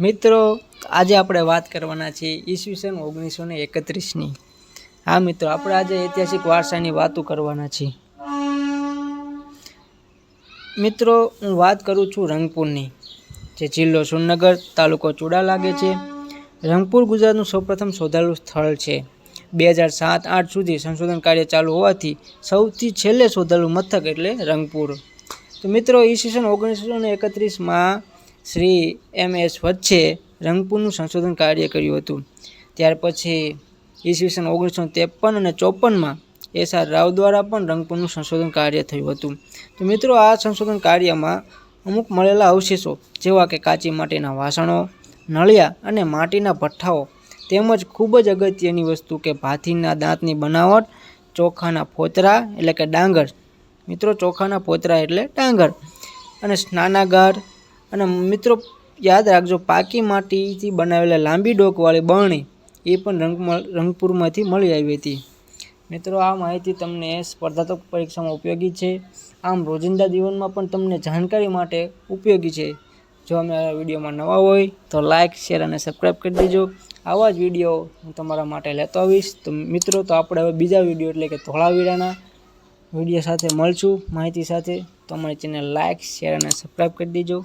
મિત્રો, આજે આપણે વાત કરવાના છીએ ઈસવીસન ઓગણીસો ને એકત્રીસની. હા મિત્રો, આપણે આજે ઐતિહાસિક વારસાની વાતો કરવાના છીએ. મિત્રો, હું વાત કરું છું રંગપુરની, જે જિલ્લો સુરનગર તાલુકો ચુડા લાગે છે. રંગપુર ગુજરાતનું સૌપ્રથમ શોધાયેલું સ્થળ છે. બે હજાર સાત આઠ સુધી સંશોધન કાર્ય ચાલુ હોવાથી સૌથી છેલ્લે શોધેલું મથક એટલે રંગપુર. તો મિત્રો ઈસવીસન ઓગણીસો ને એકત્રીસમાં શ્રી એમ એસ વચ્ચે રંગપુરનું સંશોધન કાર્ય કર્યું હતું. ત્યાર પછી ઈસવીસન ઓગણીસો ત્રેપન અને ચોપનમાં એસ આર રાવ દ્વારા પણ રંગપુરનું સંશોધન કાર્ય થયું હતું. તો મિત્રો, આ સંશોધન કાર્યમાં અમુક મળેલા અવશેષો જેવા કે કાચી માટીના વાસણો, નળિયા અને માટીના ભઠ્ઠાઓ તેમજ ખૂબ જ અગત્યની વસ્તુ કે ભાથીના દાંતની બનાવટ, ચોખાના ફોતરા એટલે કે ડાંગર. મિત્રો, ચોખાના પોતરા એટલે ડાંગર. અને સ્નાનાગાર. અને મિત્રો, યાદ રાખજો, પાકી માટીથી બનાવેલા લાંબી ડોકવાળી બરણી, એ પણ રંગ રંગપુરમાંથી મળી આવી હતી. મિત્રો, આ માહિતી તમને સ્પર્ધાત્મક પરીક્ષામાં ઉપયોગી છે. આમ રોજિંદા જીવનમાં પણ તમને જાણકારી માટે ઉપયોગી છે. જો અમે આ વિડીયોમાં નવા હોય તો લાઇક શેર અને સબસ્ક્રાઈબ કરી દેજો. આવા જ વીડિયો હું તમારા માટે લેતો આવીશ. તો મિત્રો, તો આપણે હવે બીજા વીડિયો એટલે કે ધોળાવીરાના વીડિયો સાથે મળશું. માહિતી સાથે તો અમારી ચેનલ લાઇક શેર અને સબસ્ક્રાઈબ કરી દેજો.